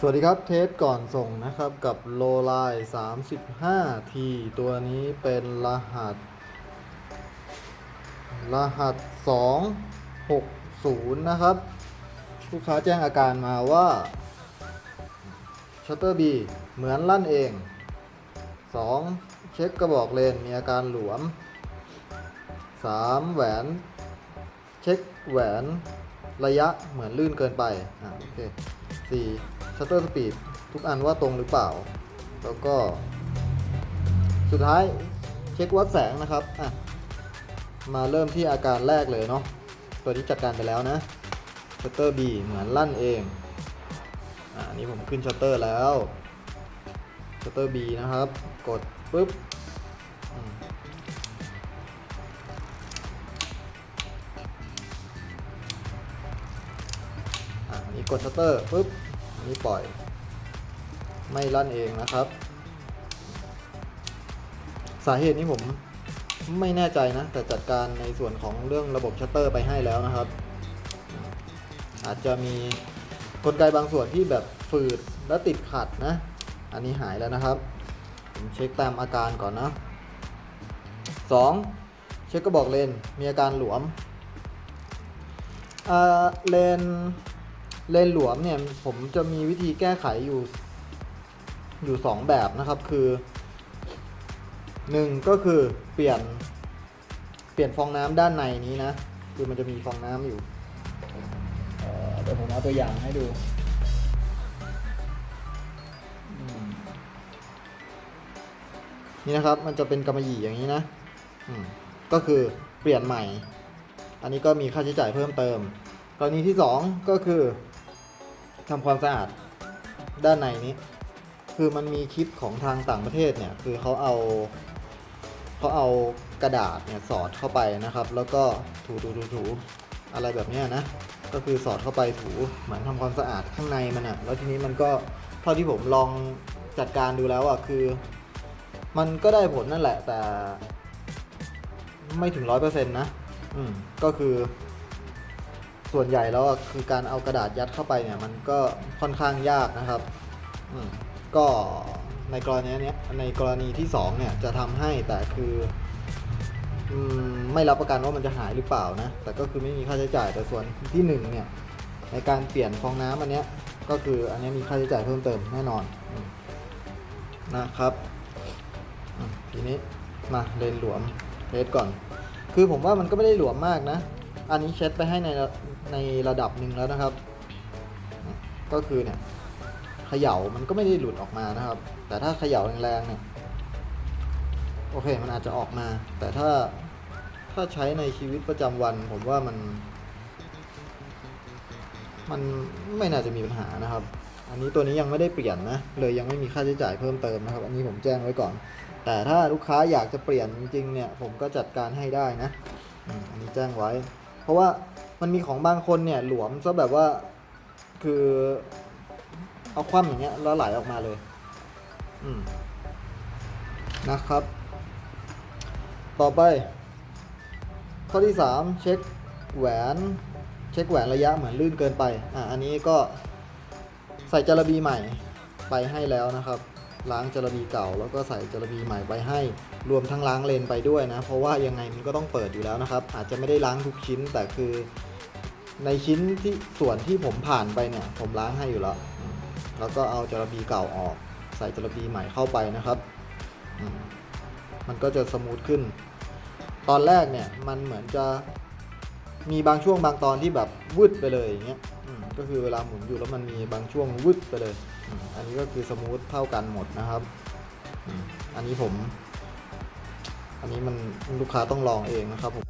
สวัสดีครับเทสก่อนส่งนะครับกับโลไล35 t ตัวนี้เป็นรหัส รหัส 260 นะครับ ลูกค้าแจ้งอาการมาว่าชัตเตอร์ B เหมือนลั่นเอง 2. เช็คกระบอกเลนมีอาการหลวม 3. แหวน เช็คแหวนระยะเหมือนลื่นเกินไป อ่าโอเค 4. ชัตเตอร์สปีดทุกอันว่าตรงหรือเปล่า แล้วก็ สุดท้ายเช็ควัดแสงนะครับอะมาเริ่มที่อาการแรกเลยเนาะตัวที่จัดการไปแล้วนะชัตเตอร์ B เหมือนลั่นเองอ่าอันนี้ผมขึ้นชัตเตอร์แล้วชัตเตอร์ B นะครับ กดปุ๊บอันนี้กดชัตเตอร์ปุ๊บ นนี้ปล่อย ไม่ลั่นเองนะครับ สาเหตุนี้ผมไม่แน่ใจนะ แต่จัดการในส่วนของเรื่องระบบชัตเตอร์ไปให้แล้วนะครับ อาจจะมีกลไกบางส่วนที่แบบฝืดและติดขัดนะ อันนี้หายแล้วนะครับ ผมเช็คตามอาการก่อนนะ 2. เช็คกระบอกเลนมีอาการหลวมเลน เลนหลวมเนี่ยผมจะมีวิธีแก้ไขอยู่อยู่สองแบบนะครับคือหนึ่งก็คือเปลี่ยนเปลี่ยนฟองน้ำด้านในนี้นะ คือมันจะมีฟองน้ำอยู่เดี๋ยวผมเอาตัวอย่างให้ดูนี่นะครับมันจะเป็นกำมะหยี่อย่างนี้นะก็คือเปลี่ยนใหม่ อันนี้ก็มีค่าใช้จ่ายเพิ่มเติม กรณีที่ 2 ก็คือ ทำความสะอาดด้านในนี้ คือมันมีคลิปของทางต่างประเทศเนี่ย คือเขาเอาเขาเอากระดาษเนี่ยสอดเข้าไปนะครับ แล้วก็ถูถูถูถูอะไรแบบนี้นะ ก็คือสอดเข้าไปถูเหมือนทำความสะอาดข้างในมันอะแล้วทีนี้มันก็เท่าที่ผมลองจัดการดูแล้วอะคือ มันก็ได้ผลนั่นแหละแต่ ไม่ถึงร้อยเปอร์เซ็นต์นะ อืม ก็คือ ส่วนใหญ่แล้วคือการเอากระดาษยัดเข้าไปเนี่ยมันก็ค่อนข้างยากนะครับก็ในกรณีนี้ในกรณีที่สองเนี่ยจะทำให้แต่คืออมไม่รับประกันว่ามันจะหายหรือเปล่านะ แต่ก็คือไม่มีค่าใช้จ่ายแต่ส่วนที่หนึ่งเนี่ยในการเปลี่ยนฟองน้ำอันเนี้ยก็คืออันนี้มีค่าใช้จ่ายเพิ่มเติมแน่นอนอนะครับทีนี้มาเลนหลวมเทสก่อน คือผมว่ามันก็ไม่ได้หลวมมากนะ อันนี้เช็ดไปให้ในในระดับหนึ่งแล้วนะครับ ก็คือเนี่ยเขย่ามันก็ไม่ได้หลุดออกมานะครับ แต่ถ้าเขย่าแรงๆเนี่ยโอเคมันอาจจะออกมา แต่ถ้าถ้าใช้ในชีวิตประจำวัน ผมว่ามัน มันไม่น่าจะมีปัญหานะครับ อันนี้ตัวนี้ยังไม่ได้เปลี่ยนนะเลยยังไม่มีค่าใช้จ่ายเพิ่มเติมนะครับ อันนี้ผมแจ้งไว้ก่อน แต่ถ้าลูกค้าอยากจะเปลี่ยนจริงๆเนี่ย ผมก็จัดการให้ได้นะอันนี้แจ้งไว้ เพราะว่ามันมีของบางคนเนี่ยหลวมซะแบบว่าคือเอาคว่ำอย่างเงี้ยแล้วไหลออกมาเลย อืมนะครับ ต่อไป ข้อที่ 3 เช็คแหวน เช็คแหวนระยะเหมือนลื่นเกินไป อะอันนี้ก็ใส่จระบีใหม่ไปให้แล้วนะครับ ล้างจระบีเก่าแล้วก็ใส่จระบีใหม่ไปให้ รวมทั้งล้างเลนไปด้วยนะ เพราะว่ายังไงมันก็ต้องเปิดอยู่แล้วนะครับ อาจจะไม่ได้ล้างทุกชิ้นแต่คือ ในชิ้นที่ส่วนที่ผมผ่านไปเนี่ย ผมล้างให้อยู่แล้ว แล้วก็เอาจระบีเก่าออก ใส่จระบีใหม่เข้าไปนะครับ มันก็จะสมูทขึ้น ตอนแรกเนี่ยมันเหมือนจะมีบางช่วงบางตอนที่แบบวืดไปเลยอย่างเงี้ยก็คือเวลาหมุนอยู่แล้วมันมีบางช่วงวืดไปเลย อันนี้ก็คือสมูทเท่ากันหมดนะครับ อันนี้ผม อันนี้มันลูกค้าต้องลองเองนะครับผม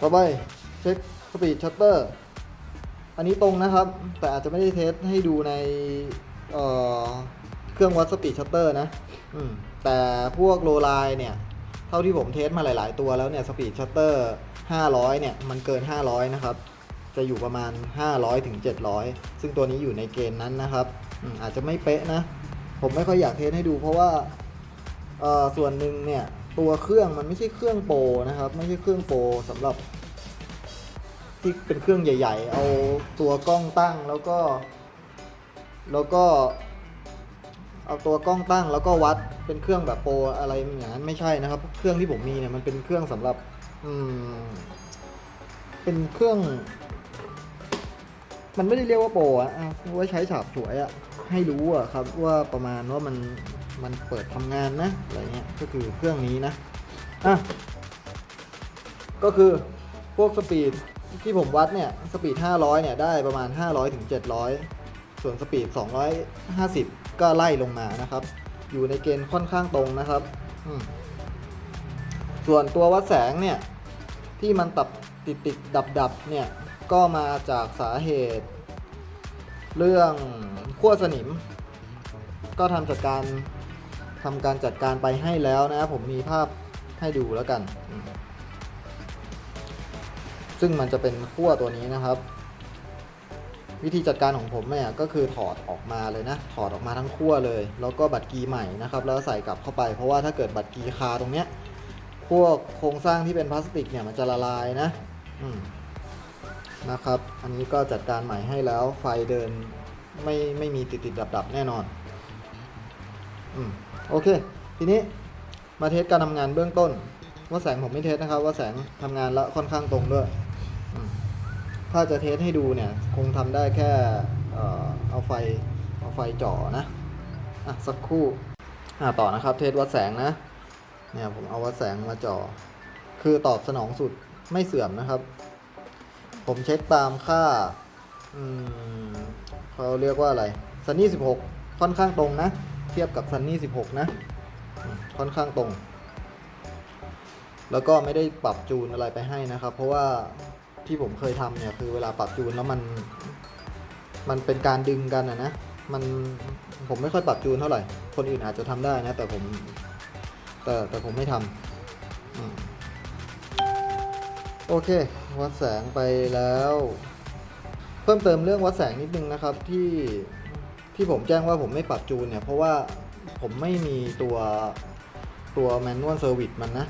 ต่อไปเช็คสปีดชัตเตอร์อันนี้ตรงนะครับ แต่อาจจะไม่ได้เทสให้ดูในเเครื่องวัดสปีดชัตเตอร์นะแต่พวกโลไลเนี่ย เท่าที่ผมเทสมาหลาย ๆ ตัวแล้วเนี่ยสปีดชัตเตอร์500 เนี่ย มันเกิน 500 นะครับ จะอยู่ประมาณ 500ถึง700 ซึ่งตัวนี้อยู่ในเกณฑ์นั้นนะครับ อาจจะไม่เป๊ะนะ ผมไม่ค่อยอยากเทสให้ดูเพราะว่าส่วนหนึ่งเนี่ยตัวเครื่องมันไม่ใช่เครื่องโปรนะครับ ไม่ใช่เครื่องโปรสำหรับ ที่เป็นเครื่องใหญ่ ๆ เอาตัวกล้องตั้งแล้วก็ แล้วก็ เอาตัวกล้องตั้งแล้วก็วัดเป็นเครื่องแบบโปรอะไรอย่างนั้นไม่ใช่นะครับ เครื่องที่ผมมีเนี่ยมันเป็นเครื่องสำหรับ อืม เป็นเครื่อง มันไม่ได้เรียกว่าโปรอะอะไว้ใช้ฉาบฉวยอะให้รู้อะครับว่าประมาณว่ามันมันเปิดทำงานนะอะไรเงี้ยก็คือเครื่องนี้นะอะก็คือพวกสปีดที่ผมวัดเนี่ยสปีด 500 เนี่ยได้ประมาณ 500ถึง700 ส่วนสปีด 250 ก็ไล่ลงมานะครับ อยู่ในเกณฑ์ค่อนข้างตรงนะครับส่วนตัววัดแสงเนี่ยที่มันตับติดติดดับดับเนี่ย ก็มาจากสาเหตุ เรื่องขั้วสนิม ก็ทำจัดการทำการจัดการไปให้แล้วนะครับผมมีภาพให้ดูแล้วกัน ซึ่งมันจะเป็นขั้วตัวนี้นะครับ วิธีจัดการของผมเนี่ยก็คือถอดออกมาเลยนะ ถอดออกมาทั้งขั้วเลย แล้วก็บัตรกีใหม่นะครับ แล้วใส่กลับเข้าไปเพราะว่าถ้าเกิดบัตรกีคาตรงเนี้ยพวกโครงสร้างที่เป็นพลาสติกเนี่ยมันจะละลายนะ อืม นะครับ อันนี้ก็จัดการใหม่ให้แล้วไฟเดินไม่ไม่มีติดติดดับดับแน่นอน อืมโอเค ทีนี้มาเทสการทำงานเบื้องต้น ว่าแสงผมไม่เทสนะครับ ว่าแสงทำงานแล้วค่อนข้างตรงด้วย ถ้าจะเทสให้ดูเนี่ย คงทำได้แค่เอ่อเอาไฟเอาไฟจ่อนะอะสักครู่อะต่อนะครับ เทสวัดแสงนะ เนี่ยผมเอาวัดแสงมาจ่อ คือตอบสนองสุดไม่เสื่อมนะครับ ผมเช็คตามค่าอืมเขาเรียกว่าอะไรซันนี่16 ค่อนข้างตรงนะ เทียบกับซันนี่16 นะ ค่อนข้างตรง แล้วก็ไม่ได้ปรับจูนอะไรไปให้นะครับ เพราะว่าที่ผมเคยทำเนี่ยคือเวลาปรับจูนแล้วมัน มันเป็นการดึงกันอะนะ มันผมไม่ค่อยปรับจูนเท่าไหร่ คนอื่นอาจจะทำได้นะ แต่ผม แต่แต่ผมไม่ทำอืมโอเค วัดแสงไปแล้ว เพิ่มเติมเรื่องวัดแสงนิดนึงนะครับที่ที่ผมแจ้งว่าผมไม่ปรับจูนเนี่ย เพราะว่าผมไม่มีตัวตัวแมนนวลเซอร์วิสมันนะ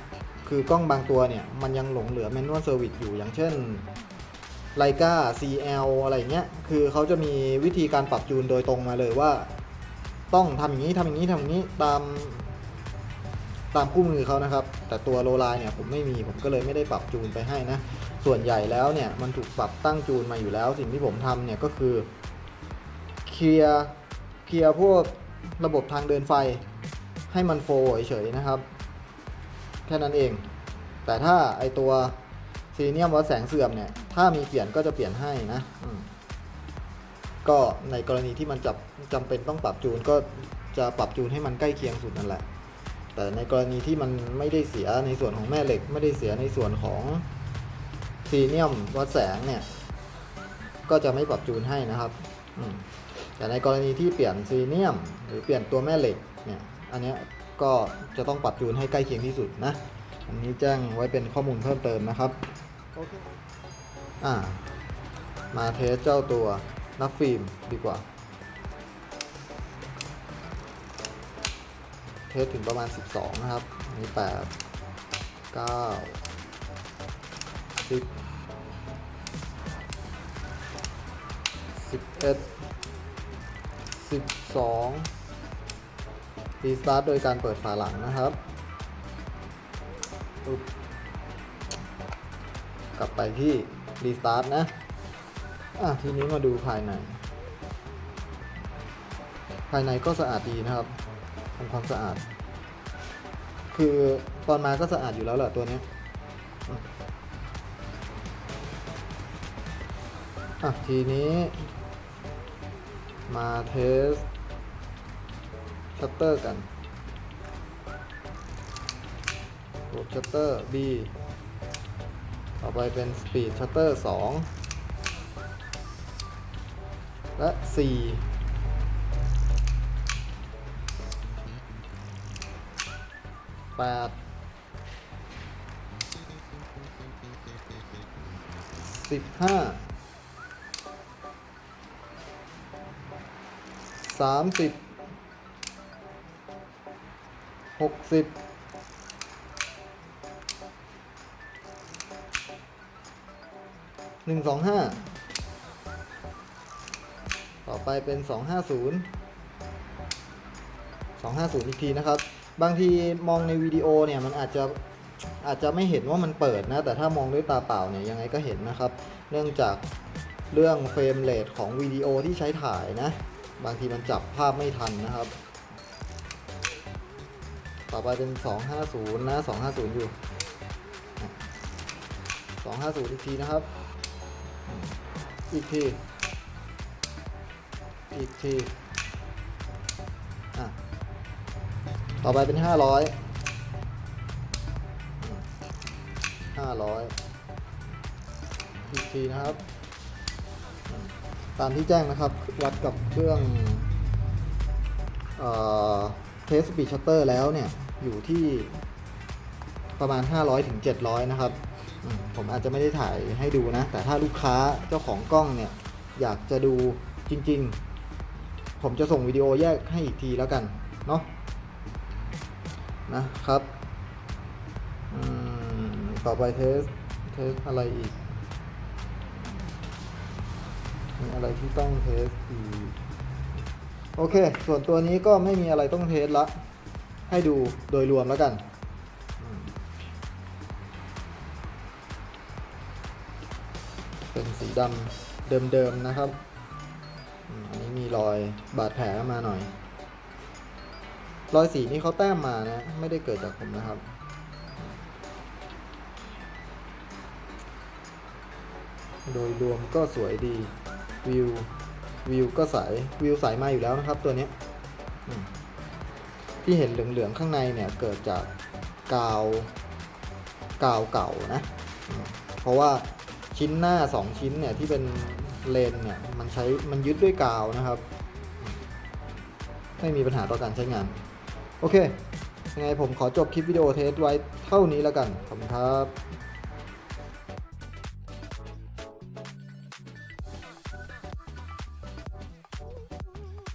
คือกล้องบางตัวเนี่ยมันยังหลงเหลือแมนนวลเซอร์วิสอยู่อย่างเช่นไลกา CL อะไรเงี้ย คือเขาจะมีวิธีการปรับจูนโดยตรงมาเลยว่า ต้องทำอย่างนี้ทำอย่างนี้ทำอย่างนี้ตาม ตามคู่มือเขานะครับ แต่ตัวโลไลเนี่ยผมไม่มีผมก็เลยไม่ได้ปรับจูนไปให้นะ ส่วนใหญ่แล้วเนี่ยมันถูกปรับตั้งจูนมาอยู่แล้ว สิ่งที่ผมทำเนี่ยก็คือเคลียร์เคลียร์พวกระบบทางเดินไฟให้มันโฟล์เฉยๆนะครับ แค่นั้นเอง แต่ถ้าไอตัวซีเนียมวัดแสงเสื่อมเนี่ย ถ้ามีเปลี่ยนก็จะเปลี่ยนให้นะก็ในกรณีที่มันจับจำเป็นต้องปรับจูนก็จะปรับจูนให้มันใกล้เคียงสุดนั่นแหละ แต่ในกรณีที่มันไม่ได้เสียในส่วนของแม่เหล็ก ไม่ได้เสียในส่วนของซีเนียมวัดแสงเนี่ย ก็จะไม่ปรับจูนให้นะครับอืมแต่ในกรณีที่เปลี่ยนซีเนียม หรือเปลี่ยนตัวแม่เหล็กเนี่ยอันเนี้ยก็จะต้องปรับจูนให้ใกล้เคียงที่สุดนะอันนี้แจ้งไว้เป็นข้อมูลเพิ่มเติมนะครับโอเคอ่ามาเทสเจ้าตัวนับฟิล์มดีกว่า เทสถึงประมาณ 12 นะครับนนี้8 9 10 11 12 รีสตาร์ทโดยการเปิดฝาหลังนะครับปึ๊บกลับไปที่รีสตาร์ทนะ อะ ทีนี้มาดูภายใน ภายในก็สะอาดดีนะครับ ทำความสะอาด คือตอนมาก็สะอาดอยู่แล้วแหละตัวเนี้ยอะอะทีนี้ มาเทสชัตเตอร์กันกดชัตเตอร์ B ต่อไปเป็น Speed Shutter 2 และ 4 8 15สามสิบหกสิบหนึ่งสองห้าต่อไปเป็นสองห้าศูนย์สองห้าศูนย์อีกทีนะครับ บางทีมองในวิดีโอเนี่ยมันอาจจะอาจจะไม่เห็นว่ามันเปิดนะ แต่ถ้ามองด้วยตาเปล่าเนี่ยยังไงก็เห็นนะครับ เนื่องจากเรื่องเฟรมเรทของวิดีโอที่ใช้ถ่ายนะ บางทีมันจับภาพไม่ทันนะครับ ต่อไปเป็น 250 นะ 250 อยู่ 250 อีกทีนะครับ อีกที อีกที ต่อไปเป็น500 500อีกทีนะครับ ตามที่แจ้งนะครับ วัดกับเครื่องเทสปีชัตเตอร์แล้วเนี่ย อยู่ที่ประมาณ 500ถึง700 นะครับ ผมอาจจะไม่ได้ถ่ายให้ดูนะ แต่ถ้าลูกค้าเจ้าของกล้องเนี่ย อยากจะดูจริง ๆ ผมจะส่งวิดีโอแยกให้อีกทีแล้วกัน เนาะ นะครับต่อไปเทส เทสอะไรอีก มีอะไรที่ต้องเทสอีก โอเค ส่วนตัวนี้ก็ไม่มีอะไรต้องเทสละ ให้ดูโดยรวมแล้วกัน เป็นสีดำเดิมๆนะครับ อันนี้มีรอยบาดแผลมาหน่อย รอยสีนี้เขาแต้มมานะ ไม่ได้เกิดจากผมนะครับ โดยรวมก็สวยดี วิว วิวก็ใส วิวใสมาอยู่แล้วนะครับตัวนี้ ที่เห็นเหลือง ๆ ข้างในเนี่ย เกิดจากกาว กาวเก่านะ เพราะว่าชิ้นหน้า 2 ชิ้นเนี่ย ที่เป็นเลนเนี่ย มันใช้ มันยึดด้วยกาวนะครับ ไม่มีปัญหาต่อการใช้งาน โอเคยังไงผมขอจบคลิปวิดีโอเทสไว้เท่านี้แล้วกัน ขอบคุณครับ